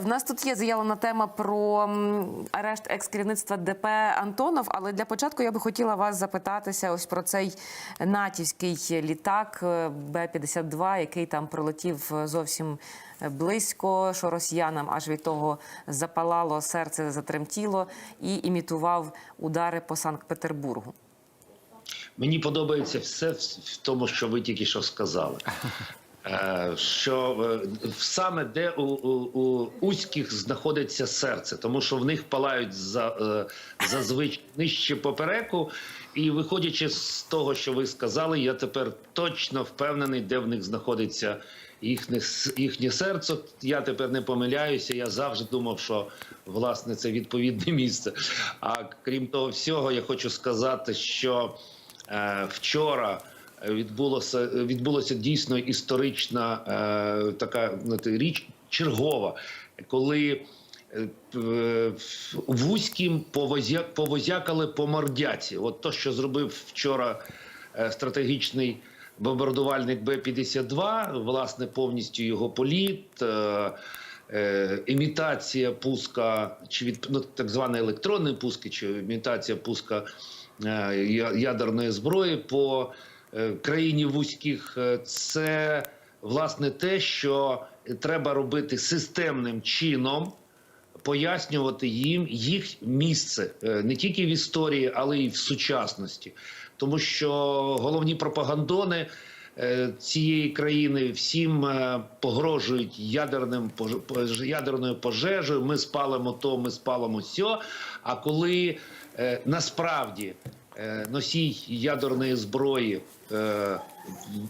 в нас тут є заявлена тема про арешт екс-керівництва ДП Антонов. Але для початку я би хотіла вас запитатися ось про цей натівський літак е, Б-52, який там пролетів е, зовсім близько, що росіянам аж від того запалало серце, затремтіло і імітував удари по Санкт-Петербургу. Мені подобається все в тому, що ви тільки що сказали. Е, Що е, саме де у, у, у узьких знаходиться серце, тому що в них палають за, е, зазвичай нижче попереку. І виходячи з того, що ви сказали, я тепер точно впевнений, де в них знаходиться їхнє, їхнє серце. Я тепер не помиляюся. Я завжди думав, що власне це відповідне місце. А крім того всього, я хочу сказати, що е, вчора відбулося відбулося дійсно історична е, така річ чергова, коли е, вузьким повозя, повозякали по мордяці. От то, що зробив вчора е, стратегічний бомбардувальник Б-52, власне, повністю його політ. е, е, Імітація пуска, чи від ну, так званої електронної пуски, чи імітація пуска ядерної зброї по країні вузьких, е, це власне те, що треба робити системним чином, пояснювати їм їх місце е, не тільки в історії, але й в сучасності, тому що головні пропагандони. е, Цієї країни всім е, погрожують ядерним ядерною пожежею. Ми спалимо то, ми спалимо сьо. А коли е, насправді е, носій ядерної зброї е,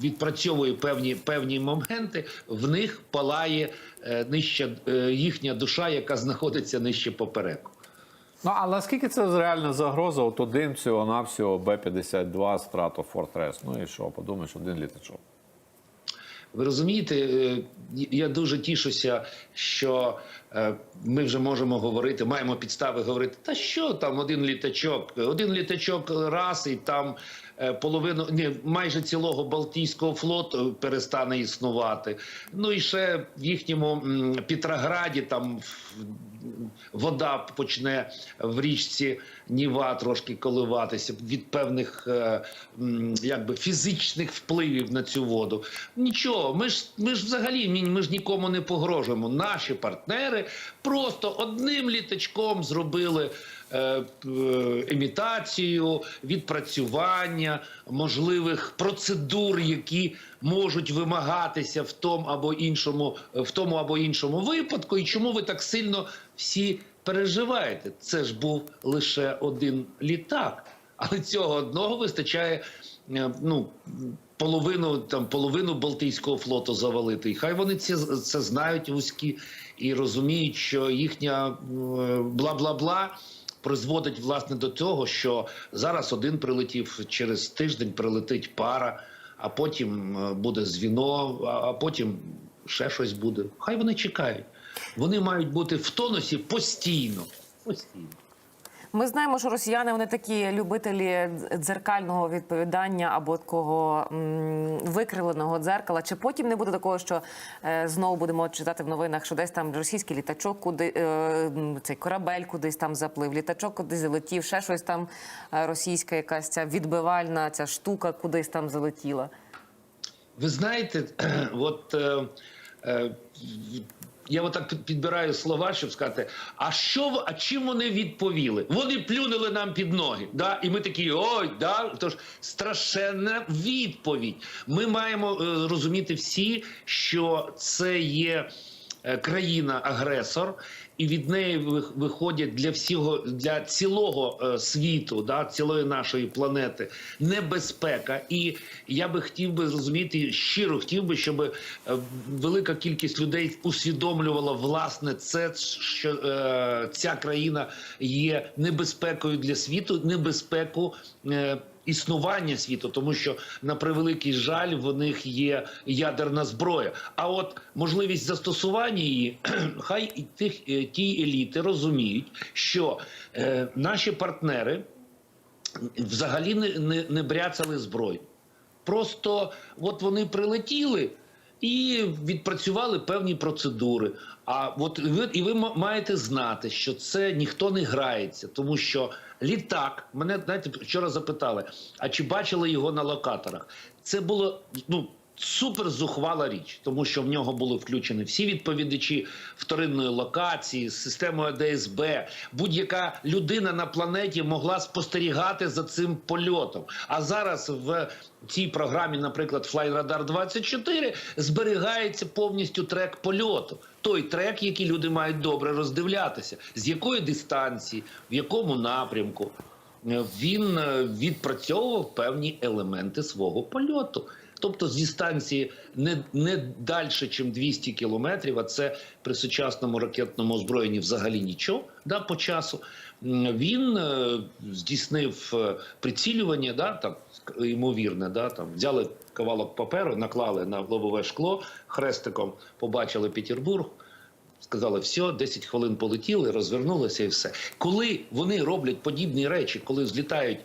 відпрацьовує певні певні моменти, в них палає е, нижча е, їхня душа, яка знаходиться нижче попереку. Ну а наскільки це реальна загроза? От один всього навсього Б-52 Страто Фортрес. Ну і що, подумаєш, один літачок. Ви розумієте, е, я дуже тішуся, що е, ми вже можемо говорити, маємо підстави говорити, та що там один літачок, один літачок раз і там е, половину, ні, майже цілого Балтійського флоту перестане існувати. Ну і ще в їхньому Петрограді там вода почне в річці Ніва трошки коливатися від певних е, якби фізичних впливів на цю воду. Нічого, ми ж ми ж взагалі ми ж нікому не погрожуємо. Наші партнери просто одним літачком зробили. е, е, Імітацію, відпрацювання можливих процедур, які можуть вимагатися в тому або іншому, в тому або іншому випадку, і чому ви так сильно всі переживаєте? Це ж був лише один літак, але цього одного вистачає е, ну. Половину там половину Балтійського флоту завалити, і хай вони це, це знають вузькі і розуміють, що їхня е, бла-бла-бла призводить власне до того, що зараз один прилетів через тиждень прилетить пара, а потім е, буде звіно, а потім ще щось буде. Хай вони чекають. Вони мають бути в тонусі постійно. Постійно. Ми знаємо, що росіяни вони такі любителі дзеркального відповідання або такого м, викривленого дзеркала. Чи потім не буде такого, що е, знову будемо читати в новинах, що десь там російський літачок, куди е, цей корабель кудись там заплив, літачок кудись залетів, ще щось там е, російська якась ця відбивальна ця штука кудись там залетіла. Ви знаєте, от е, е, я отак так підбираю слова, щоб сказати, а що а чим вони відповіли? Вони плюнули нам під ноги. Да? І ми такі, ой, да? Тож страшенна відповідь. Ми маємо е, розуміти всі, що це є е, країна-агресор, і від неї ви- виходять для всього для цілого е, світу, да, цілої нашої планети небезпека. І я би хотів би зрозуміти щиро хотів би, щоб е, велика кількість людей усвідомлювала власне це, що е, ця країна є небезпекою для світу, небезпеку. Е, Існування світу, тому що на превеликий жаль в них є ядерна зброя. А от можливість застосування її, хай і тих е, ті еліти розуміють, що е, наші партнери взагалі не, не, не бряцали зброю. Просто от вони прилетіли і відпрацювали певні процедури. А от ви і ви маєте знати, що це ніхто не грається, тому що літак мене знаєте, вчора запитали: а чи бачили його на локаторах? Це було ну. Супер зухвала річ, тому що в нього були включені всі відповідачі вторинної локації системою ДСБ. Будь-яка людина на планеті могла спостерігати за цим польотом. А зараз в цій програмі, наприклад, FlyRadar 24, зберігається повністю трек польоту. Той трек, який люди мають добре роздивлятися, з якої дистанції, в якому напрямку. Е, Він е, відпрацьовував певні елементи свого польоту. Тобто з дистанції не, не далі, ніж 200 кілометрів, а це при сучасному ракетному озброєнні взагалі нічого да, по часу. Він е, здійснив е, прицілювання, да, там, ймовірне, да, там, взяли кавалок паперу, наклали на лобове шкло, хрестиком побачили Петербург, Сказали, все, 10 хвилин полетіли, розвернулися і все. Коли вони роблять подібні речі, коли злітають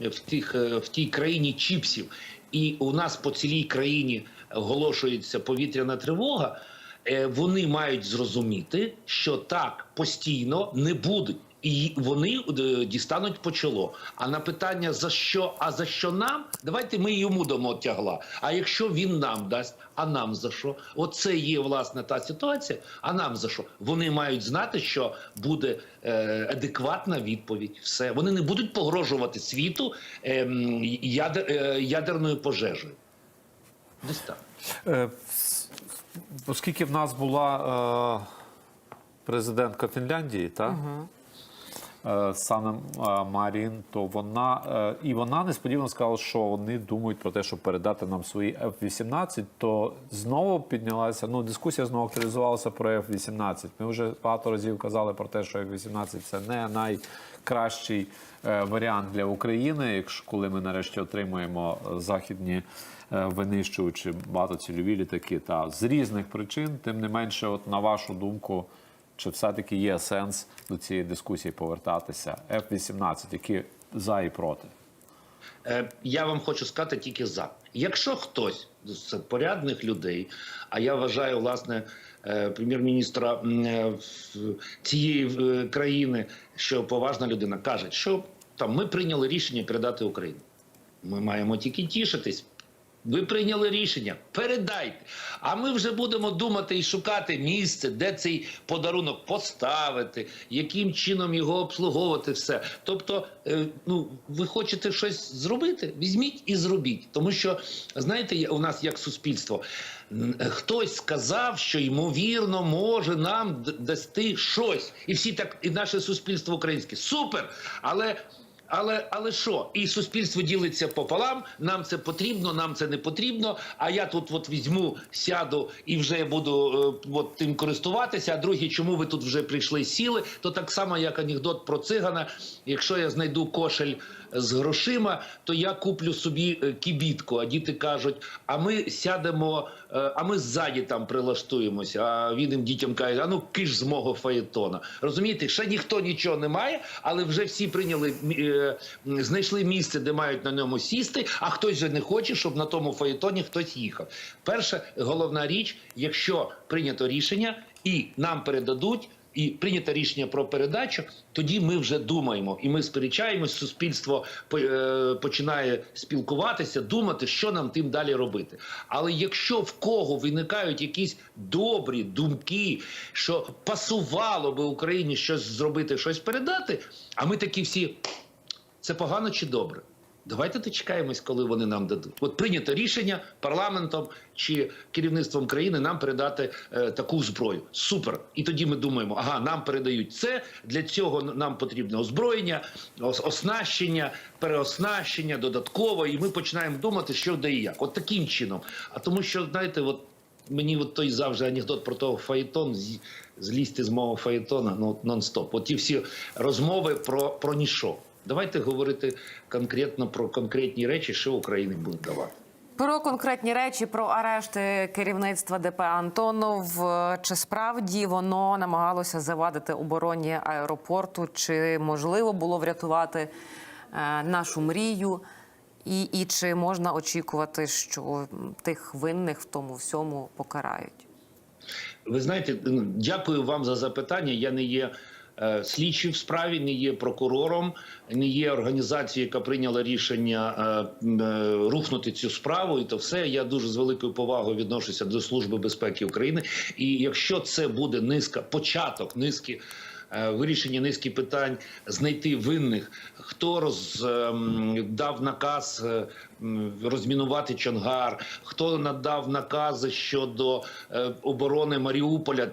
в тих е, в тій країні чіпсів, і у нас по цілій країні оголошується повітряна тривога, е, вони мають зрозуміти, що так постійно не будуть. І вони е, дістануть по чоло. А на питання за що, а за що нам? Давайте ми йому дамо тягла. А якщо він нам дасть, а нам за що? Оце є власне та ситуація. А нам за що? Вони мають знати, що буде е, адекватна відповідь. Все вони не будуть погрожувати світу ем, ядер, е, ядерною пожежею. Десь так. Е, Оскільки в нас була е, президентка Фінляндії, так? Е, Санна е, Марін, то вона е, і вона несподівано сказала, що вони думають про те, щоб передати нам свої F-18, то знову піднялася. Ну, дискусія знову актуалізувалася про F-18. Ми вже багато разів казали про те, що F-18 це не найкращий е, варіант для України, якщо коли ми нарешті отримаємо е, західні е, винищувачі багатоцільові літаки. Та з різних причин, тим не менше, от на вашу думку. Чи все-таки є сенс до цієї дискусії повертатися? F-18, які за і проти? Е, Я вам хочу сказати тільки за. Якщо хтось з порядних людей, а я вважаю, власне, е, прем'єр-міністра е, цієї країни, що поважна людина, каже, що там ми прийняли рішення передати Україну. Ми маємо тільки тішитись. Ви прийняли рішення, передайте. А ми вже будемо думати і шукати місце, де цей подарунок поставити, яким чином його обслуговувати, все. Тобто, е, ну ви хочете щось зробити? Візьміть і зробіть. Тому що знаєте, у нас як суспільство. Хтось сказав, що ймовірно може нам дасти щось, і всі так, і наше суспільство українське супер. Але але але що? І суспільство ділиться пополам. Нам це потрібно, нам це не потрібно. А я тут от візьму, сяду і вже буду е, от тим користуватися. А другі, чому ви тут вже прийшли, сіли? То так само, як анекдот про цигана. Якщо я знайду кошель з грошима, то я куплю собі е, кібітку. А діти кажуть: а ми сядемо, е, а ми ззаді там прилаштуємося. А він їм дітям каже: а ну киш з мого фаєтона. Розумієте, ще ніхто нічого не має, але вже всі прийняли е, знайшли місце, де мають на ньому сісти. А хтось же не хоче, щоб на тому фаєтоні хтось їхав. Перша головна річ, якщо прийнято рішення і нам передадуть. І прийнято рішення про передачу, тоді ми вже думаємо, і ми сперечаємось. Суспільство е, починає спілкуватися, думати, що нам тим далі робити. Але якщо в кого виникають якісь добрі думки, що пасувало би Україні щось зробити, щось передати, а ми такі всі це погано чи добре? Давайте дочекаємось, коли вони нам дадуть. От прийнято рішення парламентом чи керівництвом країни нам передати е, таку зброю. Супер. І тоді ми думаємо, ага, нам передають це. Для цього нам потрібне озброєння, ос- оснащення, переоснащення, додатково. І ми починаємо думати, що де і як. От таким чином. А тому, що знаєте, от мені от той завжди анекдот про того фаєтон злізти з мого фаєтона, ну нон-стоп. От ті всі розмови про, про ніщо. Давайте говорити конкретно про конкретні речі, що Україні буде давати. Про конкретні речі, про арешти керівництва ДП Антонов. Чи справді воно намагалося завадити обороні аеропорту? Чи можливо було врятувати е, нашу мрію? І, і чи можна очікувати, що тих винних в тому всьому покарають? Ви знаєте, ну, дякую вам за запитання. Я не є е, слідчим в справі, не є прокурором, не є організацією, яка прийняла рішення е, е, рухнути цю справу. І то все. Я дуже з великою повагою відношуся до Служби безпеки України. І якщо це буде низка, початок низки. Вирішення низки питань, знайти винних, хто роз, ем, дав наказ розмінувати Чонгар, хто надав накази щодо оборони Маріуполя.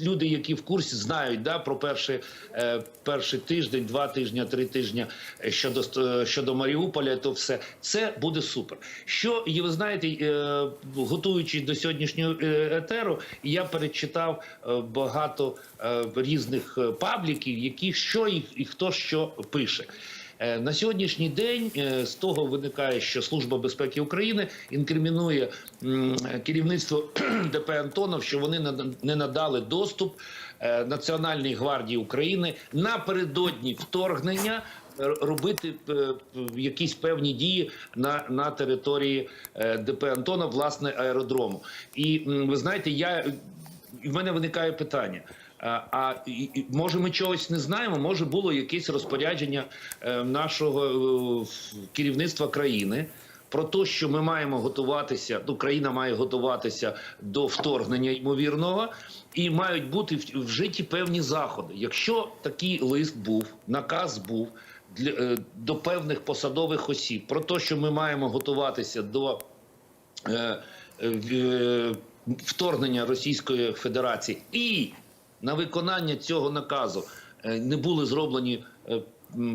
Люди, які в курсі, знають да, про перший, е, перший тиждень, два тижні, три тижні е, щодо, ст- щодо Маріуполя, то все це буде супер. Що і ви знаєте, е, готуючись до сьогоднішнього е, етеру, я перечитав е, багато е, різних е, пабліків, які що і, і хто що пише. Е, На сьогоднішній день е, з того виникає, що Служба безпеки України інкримінує керівництво ДП Антонов, що вони не надали доступ е, Національній гвардії України напередодні вторгнення. Робити якісь певні дії на, на території ДП Антона, власне, аеродрому. І ви знаєте, я в мене виникає питання. А, а може ми чогось не знаємо? Може було якесь розпорядження е, нашого е, керівництва країни про те, що ми маємо готуватися, ну країна має готуватися до вторгнення ймовірного, і мають бути вжиті певні заходи. Якщо такий лист був, наказ був для е, до певних посадових осіб про те, що ми маємо готуватися до е, е, е, вторгнення Російської Федерації і на виконання цього наказу е, не були зроблені е,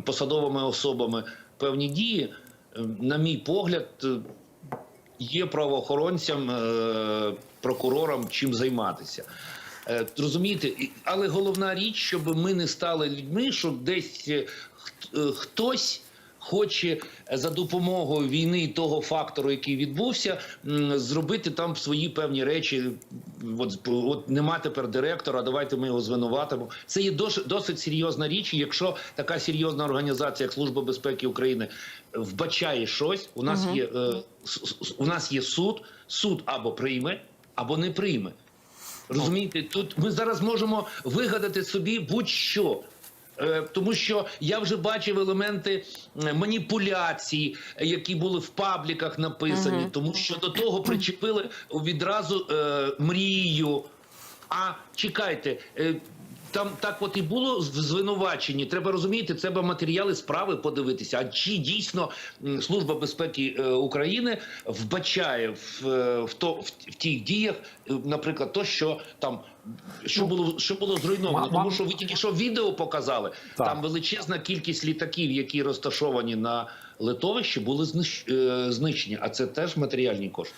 посадовими особами певні дії, е, на мій погляд, є правоохоронцям, прокурорам чим займатися. Розумієте, але головна річ, щоб ми не стали людьми, що десь хт- хтось хоче е, за допомогою війни і того фактору, який відбувся, зробити там свої певні речі. От, от нема тепер директора, давайте ми його звинуватимо. Це є досить, досить серйозна річ. Якщо така серйозна організація, як Служба безпеки України, вбачає щось, у нас є е, у нас є суд. Суд або прийме, або не прийме. Розумієте, тут ми зараз можемо вигадати собі будь-що. Е, Тому що я вже бачив елементи маніпуляцій, які були в пабліках написані, тому що до того причепили відразу е, мрію. А чекайте, е, там так от і було в звинуваченні. Треба розуміти, треба матеріали справи подивитися. А чи дійсно Служба безпеки е, України вбачає в, е, в, то, в, в тих діях, е, наприклад, то, що там. Що було що було зруйновано? Тому що ви тільки що відео показали. Так. Там величезна кількість літаків, які розташовані на литовищі, були знищ- знищені. А це теж матеріальні кошти.